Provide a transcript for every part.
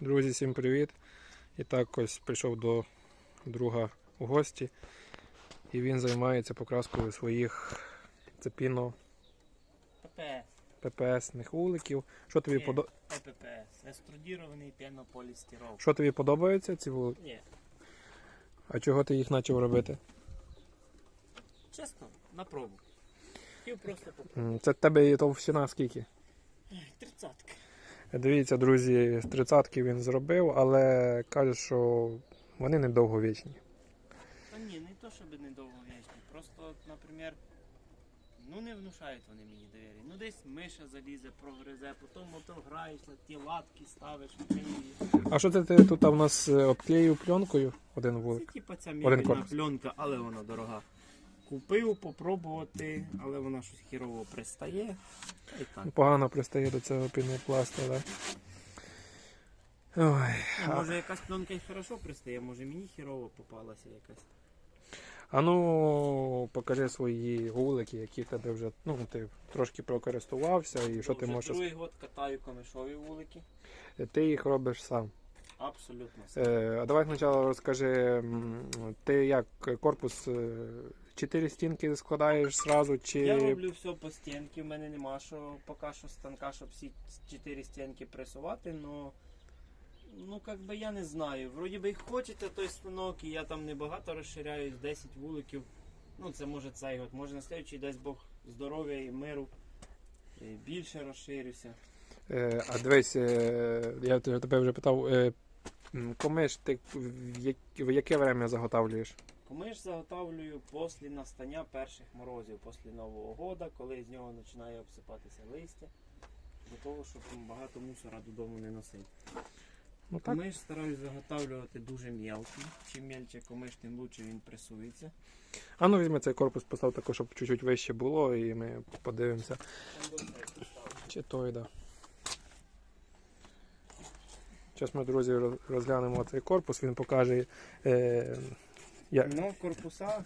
Друзі, всім привіт! І так ось прийшов до друга у гості. І він займається покраскою своїх цепіно ППС. ППСних вуликів. Що тобі, Ні, подо... ППС. Еструдірований пенополістирол. Що тобі подобається ці вулики? Ні, А чого ти їх почав робити? чесно, на пробу. Хотів просто попробувати. Це в тебе товщина скільки? Тридцятки. Дивіться, друзі, з тридцятки він зробив, але каже, що вони недовговічні. Та ні, не то, щоб недовго вічні. Просто, наприклад, ну не внушають вони мені довір'я. Ну десь миша залізе, прогризе, потім ото граєш, ті латки ставиш, клеїш. А що це ти тут а в нас е, обклеїв пленкою один Це вулик? типа ця Один корпус. пленка, але вона дорога. Купив попробувати, але вона щось хірово пристає. Та так. Погано пристає до цього пінопласту, так? Ой. Ну, А, Може якась пленка і хорошо пристає, може мені хірово попалася якась. а ну покажи свої вулики, які тебе вже, ну, ти трошки прокористувався і що ти Вже можеш. Другий год катаю камешові вулики. Ти їх робиш сам. Абсолютно. Е, а давай спочатку розкажи, м, ти як корпус е, чотири стінки складаєш зразу, чи Я роблю все по стінки, в мене нема що поки що станка, щоб всі чотири стінки пресувати, но ну как би я не знаю. Вроді би й хочеться той станок, і я там небагато розширяюсь, 10 вуликів. Ну це може цей год, може на слідчий дасть Бог здоров'я і миру. І більше розширюся. Е, а дивись, е, я тебе вже питав, е, комиш ти в, як, в яке время заготавлюєш? Комиш заготовлюю після настання перших морозів, після Нового года, коли з нього починає обсипатися листя, для того, щоб багато мусора додому не носити. Ну так. Комиш стараюсь заготовлювати дуже мелкий. Чим мельче комиш, тим лучше він пресується. А ну візьми цей корпус, постав тако, щоб чуть-чуть вище було, і ми подивимося, чи той, да. Зараз ми, друзі, розглянемо цей корпус, він покаже. Е, як. Ну, корпуса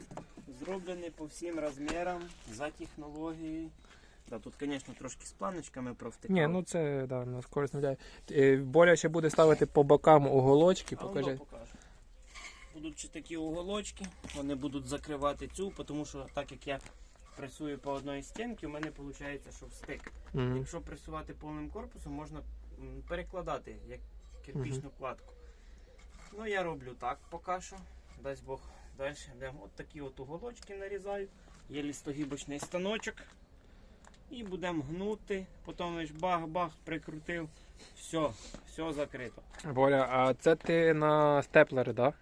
зроблені по всім розмірам, за технологією. Да, тут, звісно, трошки з планочками провтикав. Ні, ну це да, нас корисно вдяє. Е, Боля ще буде ставити по бокам уголочки, покажи. Будуть ще такі уголочки, вони будуть закривати цю, тому що так як я пресую по одній стінці, у мене виходить, що встик. Мгм. Якщо пресувати повним корпусом, можна перекладати як кирпічну кладку. Ну я роблю так поки що. Дасть Бог далі. Йдемо. От такі от уголочки нарізаю. Є лістогібочний станочок. І будемо гнути. Потім бах-бах прикрутив. Все, все закрито. Боля, а це ти на степлери, да?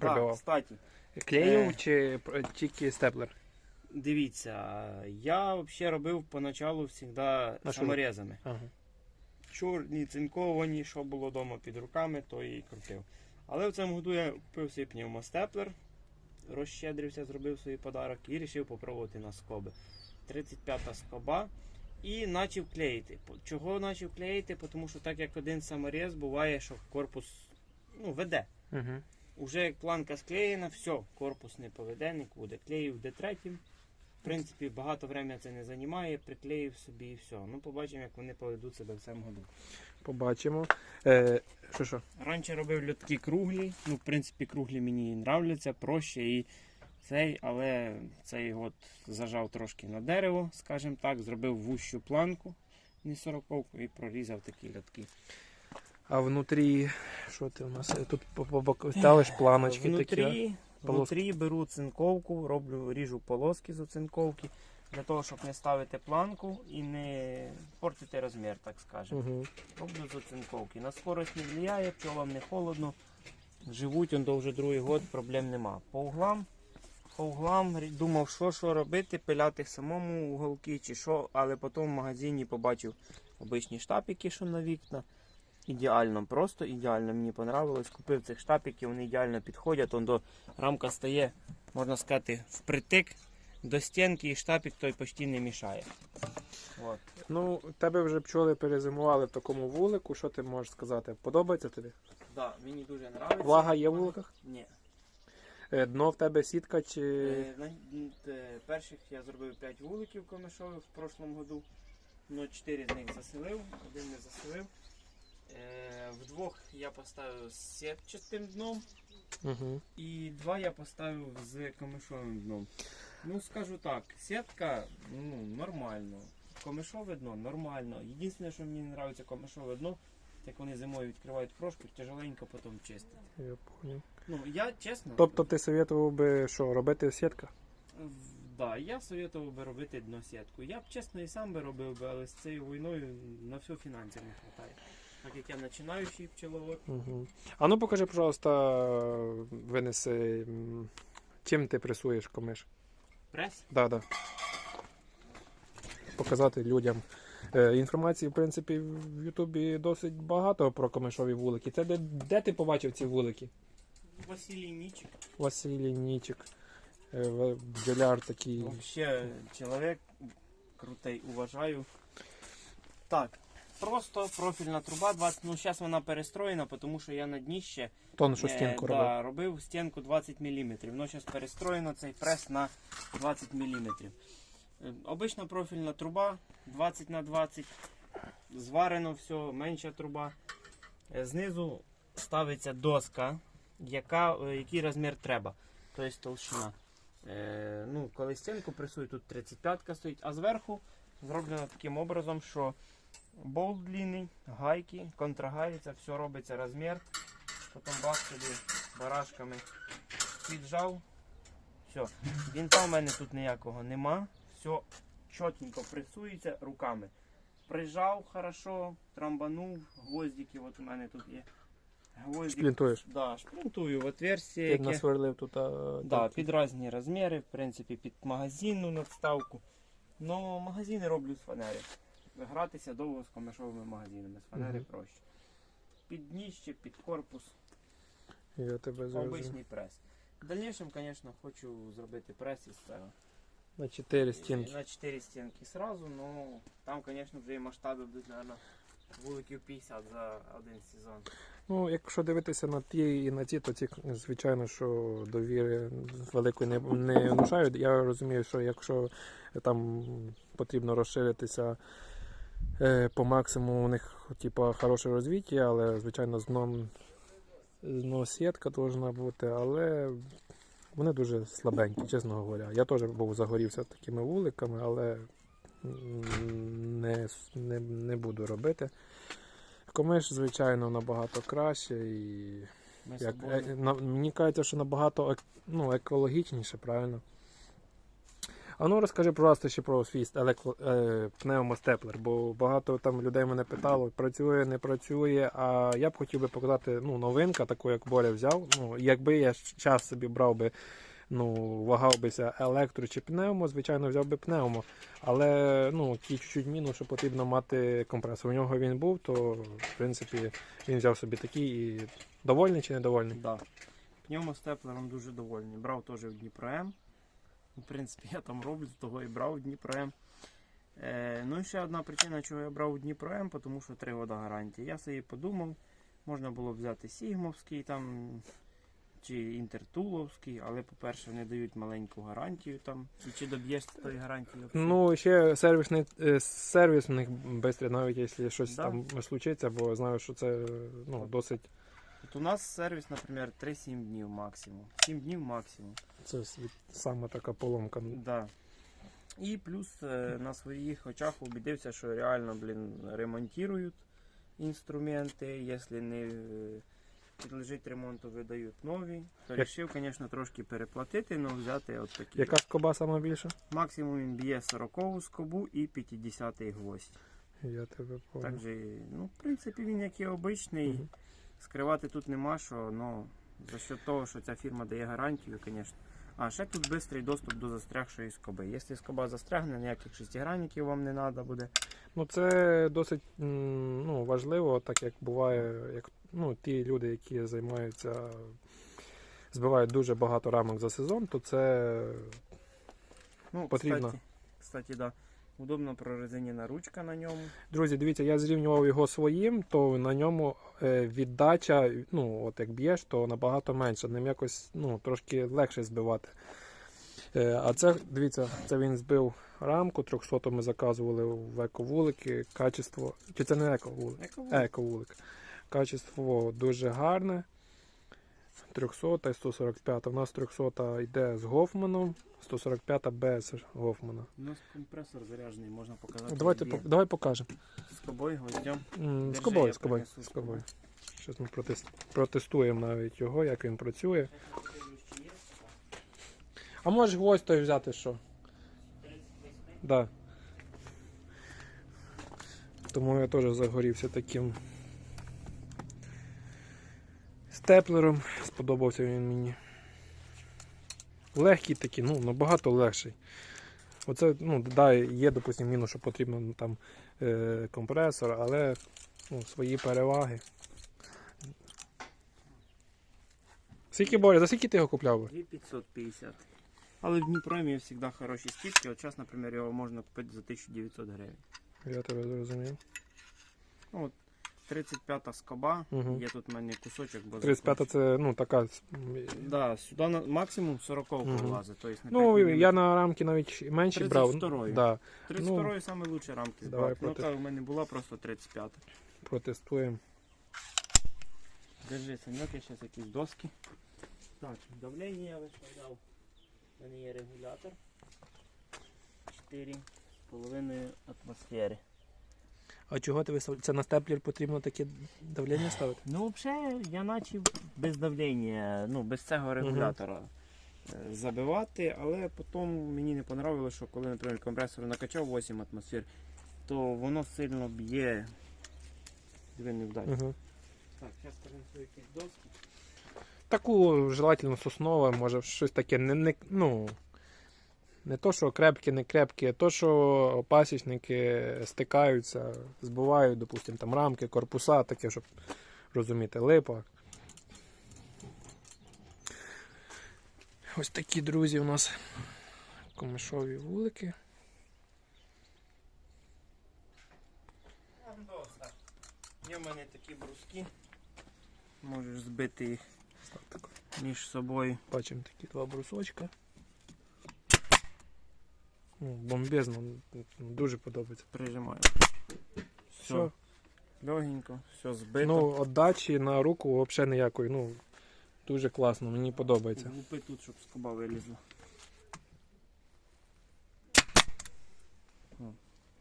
Так, кстати, Клеїв Е. чи тільки степлер? дивіться, я взагалі робив поначалу завжди саморезами. Ага. чорні, цинковані, що було вдома під руками, то і крутив. Але в цьому году я купив свій пневмостеплер, розщедрився, зробив свій подарок і вирішив попробувати на скоби. 35-та скоба. І почав клеїти. Чого почав клеїти? Тому що так як один саморез буває, що корпус ну, веде. Угу. Уже як планка склеєна, все, корпус не поведе нікуди. Клеїв Д3. В принципі, багато времени це не займає, приклеїв собі і все. Ну, побачимо, як вони поведуть себе в цьому году. Побачимо. Е, що що? Раніше робив льотки круглі. Ну, в принципі, круглі мені нравляться, проще і цей, але цей год зажав трошки на дерево, скажімо так, зробив вущу планку, не сороковку, і прорізав такі льотки. А внутрі, що ти у нас? Е, Тут ставиш планочки такі. Внутрі, полоски. внутрі беру цинковку, роблю, ріжу полоски з оцинковки, для того, щоб не ставити планку і не портити розмір, так скажемо. Угу. Роблю з оцинковки. На скорость не впливає, пчолам не холодно. Живуть он вже другий год, проблем нема. По углам, по углам думав, що що робити, пиляти самому уголки чи що, але потім в магазині побачив обичні штапики, що на вікна. Ідеально, просто ідеально мені понравилось. Купив цих штапиків, вони ідеально підходять. Он до рамка стає, можна сказати, впритик до стінки і штапик той почти не мішає. От. Ну, тебе вже пчоли перезимували в такому вулику. Що ти можеш сказати? Подобається тобі? Да, мені дуже подобається. Влага є в вуликах? Ні. Е, Дно в тебе сітка чи. Е, Перших я зробив 5 вуликів комишових в прошлому году. Ну, 4 з них заселив, один не заселив. Е, В двох я поставив з сітчастим дном Угу. і два я поставив з камишовим дном. Ну скажу так, сітка ну, нормально. Комишове дно нормально. Єдине, що мені не подобається комишове дно, як вони зимою відкривають крошку, тяжеленько потім чистити. Я понял. Ну, я чесно. Тобто ти советував би, що робити сітка? В- Да, я советував би робити дносітку. Я б чесно і сам би робив би, але з цією війною на все фінансів не вистачає. Так як я починаючий пчеловод. Угу. А ну покажи, пожалуйста, винеси, чим ти пресуєш комиш. Прес? Да, да. Показати людям. Е, інформації, в принципі, в Ютубі досить багато про комишові вулики. Це де, де ти побачив ці вулики? Василій Нічик. Василій Нічик. Е, бджоляр такий. Вообще чоловік крутий, уважаю. Так, просто профільна труба 20. Ну, зараз вона перестроєна, тому що я на дні ще Тоншу е, робив. да, робив стінку 20 мм. Ну, зараз перестроєно цей прес на 20 мм. Обична профільна труба 20 на 20. Зварено все, менша труба. Е, Знизу ставиться доска, яка, е, який розмір треба. Тобто толщина. Е, ну, коли стінку пресують, тут 35 стоїть, а зверху зроблено таким образом, що болт длинний, гайки, контрагайця, все робиться розмір. Потім бах собі барашками піджав. Все. Вінта в мене тут ніякого нема. Все чотенько пресується руками. Прижав хорошо, трамбанув, гвоздики, от у мене тут є. Гвоздик. Шплінтуєш. Да, шплінтую в отверстие. Яке- насверлив тут. А, Да, під різні розміри, в принципі, під магазинну надставку. Ну, магазини роблю з фанери. Гратися довго з комишовими магазинами. З фанери Мгм. проще. Під дніще, під корпус, Я тебе зрозумів. обичний прес. В дальнішому, звісно, хочу зробити прес із цього. На 4 стінки. На 4 стінки сразу, ну там, звісно, вже і масштаби будуть, мабуть, вуликів 50 за один сезон. Ну, якщо дивитися на ті і на ті, то ті, звичайно, що довіри великої не, не внушають. Я розумію, що якщо там потрібно розширитися е, по максимуму, у них типа, хороше розвиття, але звичайно з дном, з сітка повинна бути, але вони дуже слабенькі, чесно говоря. Я теж був загорівся такими вуликами, але не, не, не буду робити. Комиш, звичайно, набагато краще і Ми як, е, на, мені кажеться, що набагато ек- ну, екологічніше, правильно? А ну розкажи, пожалуйста, ще про свій елеко, е, пневмостеплер, бо багато там людей мене питало, працює, не працює. А я б хотів би показати ну, новинка, таку, як Боря взяв. Ну, якби я час собі брав би, ну, вагав бися електро чи пневмо, звичайно, взяв би пневмо. Але ну, ті чуть-чуть мінус, що потрібно мати компресор. У нього він був, то в принципі він взяв собі такий і довольний чи недовольний? Да. Пневмостеплером дуже довольний. Брав теж в Дніпро М. В принципі, я там роблю, того і брав у Дніпро М. Е, ну і ще одна причина, чого я брав у Дніпро М, тому що 3 роки гарантії. Я собі подумав, можна було б взяти Сігмовський там, чи Інтертуловський, але, по-перше, вони дають маленьку гарантію там. І чи доб'єшся тої гарантії? Ну, ще сервісний е, сервіс у них швидко, навіть якщо щось Да. там случиться, бо знаю, що це ну, досить От у нас сервіс, наприклад, 3-7 днів максимум. 7 днів максимум. це саме така поломка. Да. І плюс е, на своїх очах убедився, що реально, блін, ремонтують інструменти. Якщо не е, підлежить ремонту, видають нові. То вирішив, звісно, трошки переплатити, але взяти от такі. Яка скоба сама більша? Максимум він б'є 40 скобу і 50-й гвоздь. Я тебе понял. Так же, ну, в принципі, він як і обичний. Мгм. Скривати тут нема що, ну, за що того, що ця фірма дає гарантію, звісно. А ще тут швидкий доступ до застрягшої скоби. Якщо скоба застрягне, ніяких шестигранників вам не треба буде. Ну це досить ну, важливо, так як буває, як ну, ті люди, які займаються, збивають дуже багато рамок за сезон, то це Ну, Потрібно. Кстати, кстати, да. Удобно прорезинена ручка на ньому. Друзі, дивіться, я зрівнював його своїм, то на ньому е, віддача, ну, от як б'єш, то набагато менше. Ним якось ну, трошки легше збивати. Е, а це, дивіться, це він збив рамку, 300 ми заказували в ековулики, качество. Чи це не ековулик? Ековулик. Ековулик. Качество дуже гарне. 300 і 145. У нас 300 йде з Гофманом, 145 без Гофмана. У нас компресор заряджений, можна показати. Давайте, по- давай покажемо. з тобою гвоздем. З кобою, з кобою, з з кобою. Щось ми протес- протестуємо навіть його, як він працює. А можеш гвоздь той взяти що? Да. Тому я теж загорівся таким степлером. Сподобався він мені. Легкий такий, ну, набагато легший. Оце, ну, да, є, допустим, мінус, що потрібно ну, там е, компресор, але ну, свої переваги. Скільки Боря, за скільки ти його купляв? 2550. Але в Дніпромі завжди хороші скидки. От зараз, наприклад, його можна купити за 1900 гривень. Я тебе зрозумів. 35-та скоба. Мгм. Є тут в мене кусочок, бо 35 це ну така. Да, сюди на максимум 40 Мгм. влазить. Тобто на Ну, 5 я на рамки навіть менші брав. 32-ї. Да, 32 саме лучші рамки давай збирати. Ну, проти- та в мене була просто 35. протестуємо. Держи, саньок, я зараз якісь доски. Так, давлення я виставляв. У мене є регулятор. 4,5 атмосфери. А чого ти висав? Це на степлер потрібно таке давлення ставити? Ну, взагалі, я почав без давлення, ну, без цього регулятора е, забивати, але потім мені не понравилося, що коли, наприклад, компресор накачав 8 атмосфер, то воно сильно б'є. Диви, не вдать. Угу. Так, зараз принесу якісь доски. Таку желательно соснове, може щось таке не, не, ну, не то, що крепке, не крепке, а то, що пасічники стикаються, збивають, допустимо, там рамки, корпуса, таке, щоб розуміти, липа. Ось такі друзі у нас комишові вулики. Є в мене такі бруски. Можеш збити їх між собою. Бачимо такі два брусочка. Ну, бомбезно, ну, дуже подобається. Прижимаю. Все. Все. Легенько, все збито. Ну, отдачі на руку взагалі ніякої. Ну, дуже класно, мені подобається. Глупи тут, щоб скоба вилізла.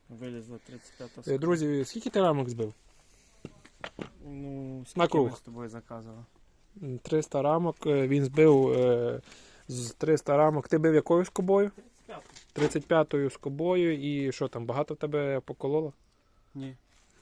Вилізла 35 Е, скоба. Друзі, скільки ти рамок збив? Ну, скільки ми з тобою заказували? 300 рамок. е, Він збив е, з 300 рамок. Ти бив якою скобою? 35. 35-ю скобою. І що там, багато в тебе покололо? Ні.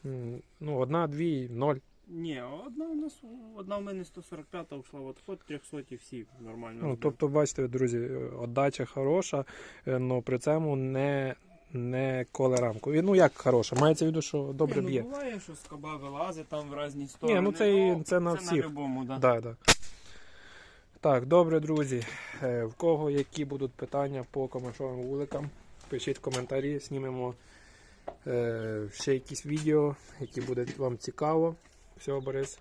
М, Ну, одна, дві, ноль. Ні, одна у нас, одна в мене 145 ушла в отход, 300 всі нормально. Ну, тобто, бачите, друзі, е, отдача хороша, але при цьому не, не коле рамку. І, Ну, як хороша? Мається в виду, що добре Ні, ну, б'є. буває, що скоба вилазить там в різні сторони. ну, це і- це на Це всіх. на любому, да. Да, да. Так, добре, друзі. Е, В кого які будуть питання по комашовим вуликам, пишіть в коментарі, знімемо е, ще якісь відео, які буде вам цікаво. Все, Борис.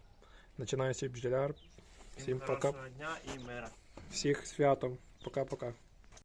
Починаючи бджоляр. Всім пока. Дня і мира. Всіх святом. Пока-пока.